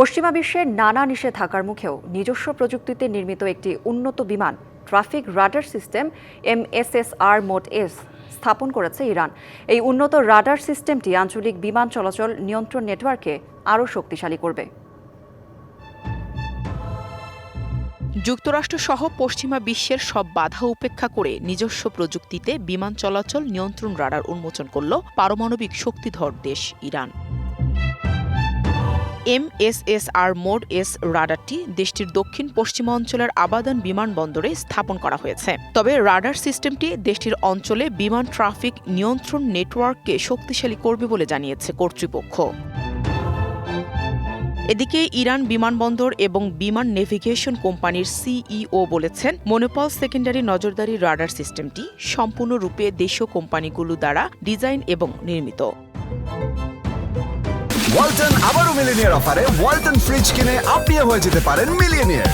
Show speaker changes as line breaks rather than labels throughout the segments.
পশ্চিমা বিশ্বের নানা নিষেধাজ্ঞার মুখেও নিজস্ব প্রযুক্তিতে নির্মিত একটি উন্নত বিমান, traffic radar system, MSSR mode S, স্থাপন করেছে ইরান। এই উন্নত রাডার সিস্টেমটি আঞ্চলিক বিমান চলাচল নিয়ন্ত্রণ নেটওয়ার্ককে আরও শক্তিশালী করবে।
যুক্তরাষ্ট্রসহ পশ্চিমা বিশ্বের সব বাধা উপেক্ষা করে নিজস্ব প্রযুক্তিতে বিমান চলাচল নিয়ন্ত্রণ রাডার উন্মোচন করল পারমাণবিক শক্তিধর দেশ ইরান। এমএসএসআর মোড এস রাডারটি দেশটির দক্ষিণ পশ্চিমাঞ্চলের আবাদান বিমানবন্দরে স্থাপন করা হয়েছে। তবে রাডার সিস্টেমটি দেশটির অঞ্চলে বিমান ট্রাফিক নিয়ন্ত্রণ নেটওয়ার্ককে শক্তিশালী করবে বলে জানিয়েছে কর্তৃপক্ষ। এদিকে ইরান বিমানবন্দর এবং বিমান নেভিগেশন কোম্পানির সিইও বলেছেন, মনোপল সেকেন্ডারি নজরদারি রাডার সিস্টেমটি সম্পূর্ণরূপে দেশীয় কোম্পানিগুলো দ্বারা ডিজাইন এবং নির্মিত।
ওয়ালটন আবারও মিলিনিয়ার অফারে ওয়ালটন ফ্রিজ কিনে আপনিও হয়ে যেতে পারেন মিলিয়নিয়ার।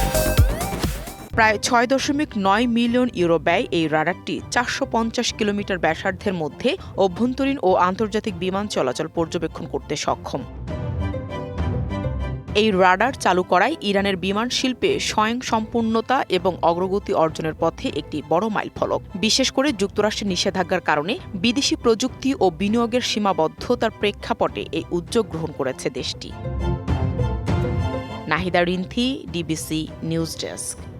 প্রায় ছয় দশমিক নয় মিলিয়ন ইউরো ব্যয় এই রাডারটি চারশো পঞ্চাশ কিলোমিটার ব্যাসার্ধের মধ্যে অভ্যন্তরীণ ও আন্তর্জাতিক বিমান চলাচল পর্যবেক্ষণ করতে সক্ষম। এই রাডার চালু করায় ইরানের বিমান শিল্পে স্বয়ং সম্পূর্ণতা এবং অগ্রগতি অর্জনের পথে একটি বড় মাইল ফলক বিশেষ করে যুক্তরাষ্ট্রের নিষেধাজ্ঞার কারণে বিদেশি প্রযুক্তি ও বিনিয়োগের সীমাবদ্ধতার প্রেক্ষাপটে এই উদ্যোগ গ্রহণ করেছে দেশটি। Nahida Rinthi, DBC news desk.